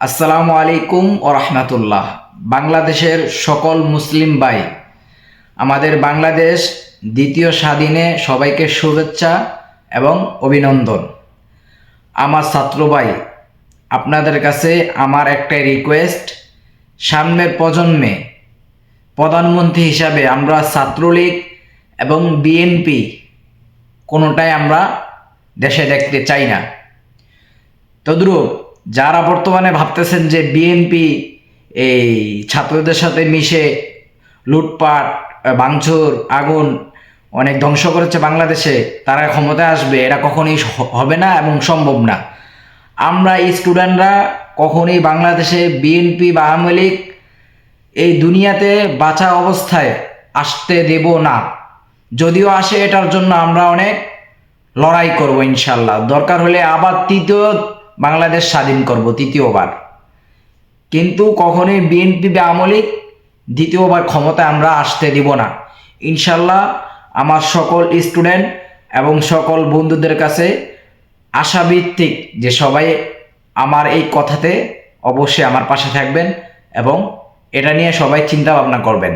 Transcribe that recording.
আসসালামু আলাইকুম ও রহমতুল্লাহ। বাংলাদেশের সকল মুসলিম ভাই, আমাদের বাংলাদেশ দ্বিতীয় স্বাধীনে সবাইকে শুভেচ্ছা এবং অভিনন্দন। আমার ছাত্র ভাই, আপনাদের কাছে আমার একটাই রিকোয়েস্ট সামনের প্রজন্মে প্রধানমন্ত্রী হিসাবে আমরা ছাত্রলীগ এবং বিএনপি কোনোটাই আমরা দেশে দেখতে চাই না। তদ্রুপ যারা বর্তমানে ভাবতেছেন যে বিএনপি এই ছাত্রদের সাথে মিশে লুটপাট, ভাঙচুর, আগুন অনেক ধ্বংস করেছে বাংলাদেশে, তারা ক্ষমতায় আসবে, এটা কখনোই হবে না এবং সম্ভব না। আমরা স্টুডেন্টরা কখনোই বাংলাদেশে বিএনপি বা আওয়ামী লীগ এই দুনিয়াতে বাঁচা অবস্থায় আসতে দেব না। যদিও আসে, এটার জন্য আমরা অনেক লড়াই করব ইনশাল্লাহ। দরকার হলে আবার তৃতীয় বাংলাদেশ স্বাধীন করব তৃতীয়বার। কিন্তু কখনোই বিএনপি বা আওয়ামী দ্বিতীয়বার ক্ষমতায় আমরা আসতে দিব না। ইনশাল্লাহ আমার সকল স্টুডেন্ট এবং সকল বন্ধুদের কাছে আশাভিত্তিক যে সবাই আমার এই কথাতে অবশ্যই আমার পাশে থাকবেন এবং এটা নিয়ে সবাই চিন্তা ভাবনা করবেন।